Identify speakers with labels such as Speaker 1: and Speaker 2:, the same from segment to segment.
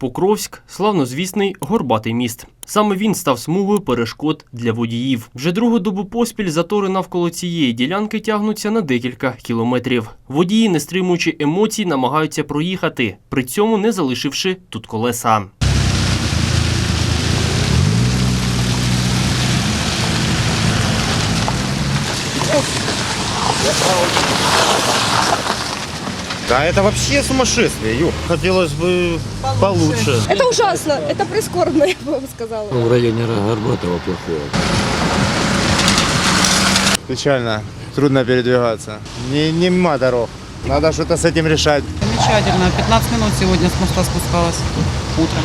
Speaker 1: Покровськ славнозвісний горбатий міст. Саме він став смугою перешкод для водіїв. Вже другу добу поспіль затори навколо цієї ділянки тягнуться на декілька кілометрів. Водії, не стримуючи емоцій, намагаються проїхати, при цьому не залишивши тут колеса.
Speaker 2: Да, это вообще сумасшествие, ё. Хотелось бы получше.
Speaker 3: Это ужасно, это прискорбно, я бы вам сказала.
Speaker 4: В районе Горбатова плохого.
Speaker 2: Печально, трудно передвигаться. Не, нема дорог. Надо что-то с этим решать.
Speaker 5: Замечательно. 15 минут сегодня с моста спускалась утром.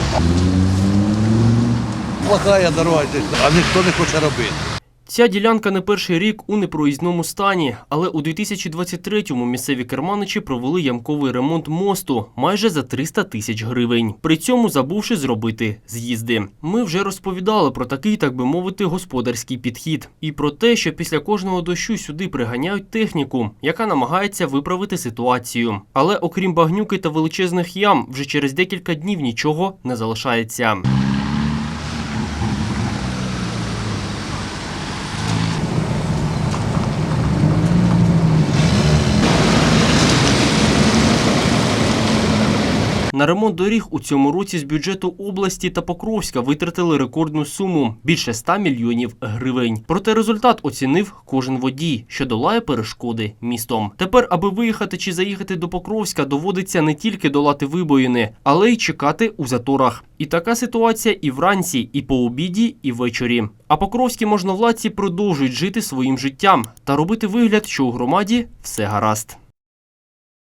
Speaker 6: Плохая дорога, а ніхто не хоче робити.
Speaker 1: Ця ділянка не перший рік у непроїзному стані, але у 2023-му місцеві керманичі провели ямковий ремонт мосту майже за 300 тисяч гривень. При цьому забувши зробити з'їзди. Ми вже розповідали про такий, так би мовити, господарський підхід і про те, що після кожного дощу сюди приганяють техніку, яка намагається виправити ситуацію. Але окрім багнюки та величезних ям, вже через декілька днів нічого не залишається. На ремонт доріг у цьому році з бюджету області та Покровська витратили рекордну суму більше 100 мільйонів гривень. Проте результат оцінив кожен водій, що долає перешкоди містом. Тепер, аби виїхати чи заїхати до Покровська, доводиться не тільки долати вибоїни, але й чекати у заторах. І така ситуація і вранці, і по обіді, і ввечері. А покровські можновладці продовжують жити своїм життям та робити вигляд, що у громаді все гаразд.